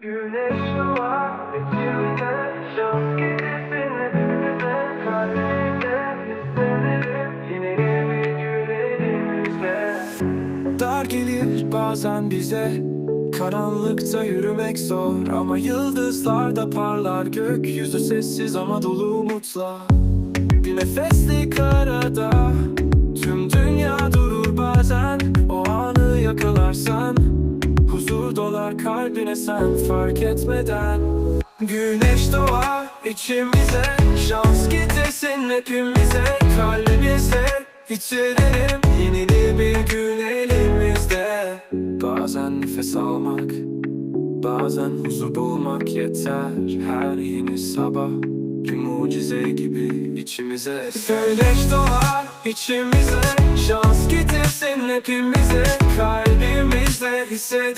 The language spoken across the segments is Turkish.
Güneş doğar içimde Şans gidesin hepimize Kalbimde hissederim Yine bir gün elimizde Dar gelir bazen bize Karanlıkta yürümek zor. Ama yıldızlar da parlar Gökyüzü sessiz ama dolu umutla Bir nefeslik arada Dolar kalbine sen fark etmeden. Güneş doğar içimize Şans getirsin hepimize. Kalbimize Hissederim yeni de bir gün elimizde. Bazen nefes almak Bazen huzur bulmak yeter. Her yeni sabah bir mucize gibi içimize. Güneş doğar içimize Şans getirsin hepimize. Kalbimizde hissedelim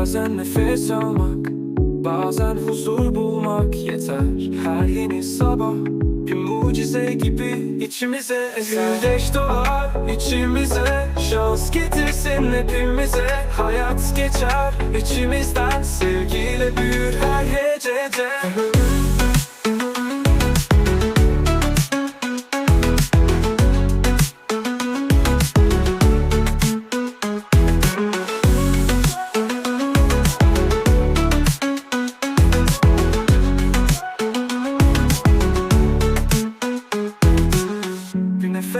Bazen nefes almak Bazen huzur bulmak yeter. Her yeni sabah bir mucize gibi içimize Güneş doğar içimize Şans getirsin hepimize. Hayat geçer içimizden Sevgiyle büyür her gecede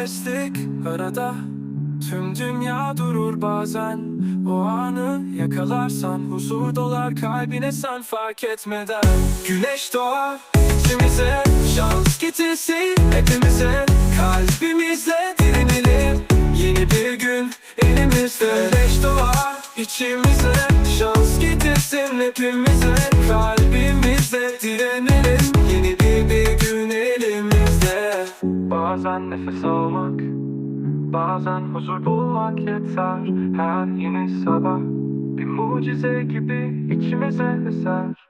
nefeslik arada. Tüm dünya durur bazen. O anı yakalarsan Huzur dolar kalbine sen fark etmeden. Güneş doğar içimize Şans getirsin. Hepimize Kalbimizle direnelim Yeni bir gün elimizde. Güneş doğar içimize Şans getirsin. Hepimize Bazen nefes almak Bazen huzur bulmak yeter. Her yeni sabah Bir mucize gibi içimize eser